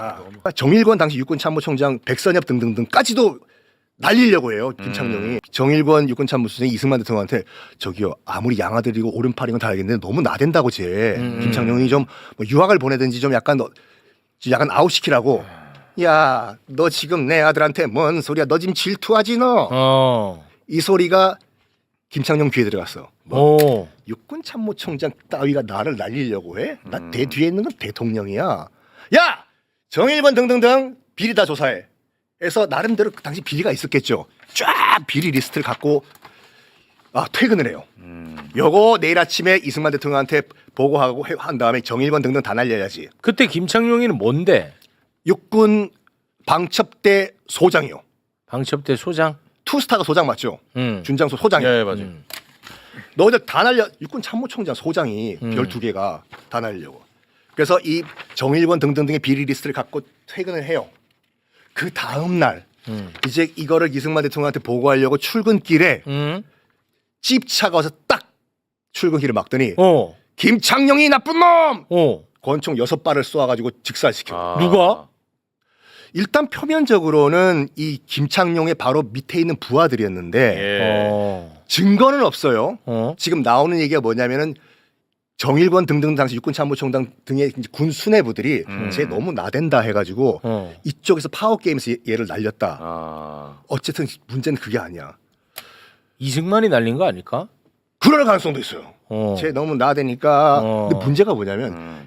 아니야. 정일권 당시 육군 참모총장 백선엽 등등등까지도 날리려고 해요 김창룡이 정일권 육군 참모총장이 이승만 대통령한테 저기요 아무리 양아들이고 오른팔이건 다 알겠는데 너무 나댄다고 쟤 음. 김창룡이 좀뭐 유학을 보내든지 좀 약간 너, 약간 아웃시키라고 야 너 지금 내 아들한테 뭔 소리야 너 지금 질투하지 너 이 어. 소리가 김창룡 귀에 들어갔어 오. 육군 참모총장 따위가 나를 날리려고 해? 나 대 뒤에 있는 건 대통령이야. 야 정일권 등등등 비리 다 조사해. 해서 나름대로 그 당시 비리가 있었겠죠. 쫙 비리 리스트를 갖고 아 퇴근을 해요. 요거 내일 아침에 이승만 대통령한테 보고하고 해- 한 다음에 정일권 등등 다 날려야지. 그때 김창룡이는 뭔데? 육군 방첩대 소장이요. 방첩대 소장. 투스타가 소장 맞죠? 응. 준장소 소장이. 예, 맞아요. 음. 너희들 다 날려 육군 참모총장 소장이 음. 별두 개가 다 날려고. 그래서 이 정일권 등등등의 비리 리스트를 갖고 퇴근을 해요. 그 다음 날 음. 이제 이거를 이승만 대통령한테 보고하려고 출근길에 응. 찝차가 와서 딱 출근길을 막더니 어. 김창룡이 나쁜 놈! 어. 권총 여섯 발을 쏘아가지고 직살시켜. 아. 누가? 일단 표면적으로는 이 김창룡의 바로 밑에 있는 부하들이었는데 예. 어. 증거는 없어요. 어. 지금 나오는 얘기가 뭐냐면은 정일권 등등 당시 육군참모총장 등의 군 수뇌부들이 음. 쟤 너무 나댄다 해가지고 어. 이쪽에서 파워 게임에서 얘- 얘를 날렸다. 아. 어쨌든 문제는 그게 아니야. 이승만이 날린 거 아닐까? 그럴 가능성도 있어요. 어. 쟤 너무 나대니까. 어. 근데 문제가 뭐냐면 음.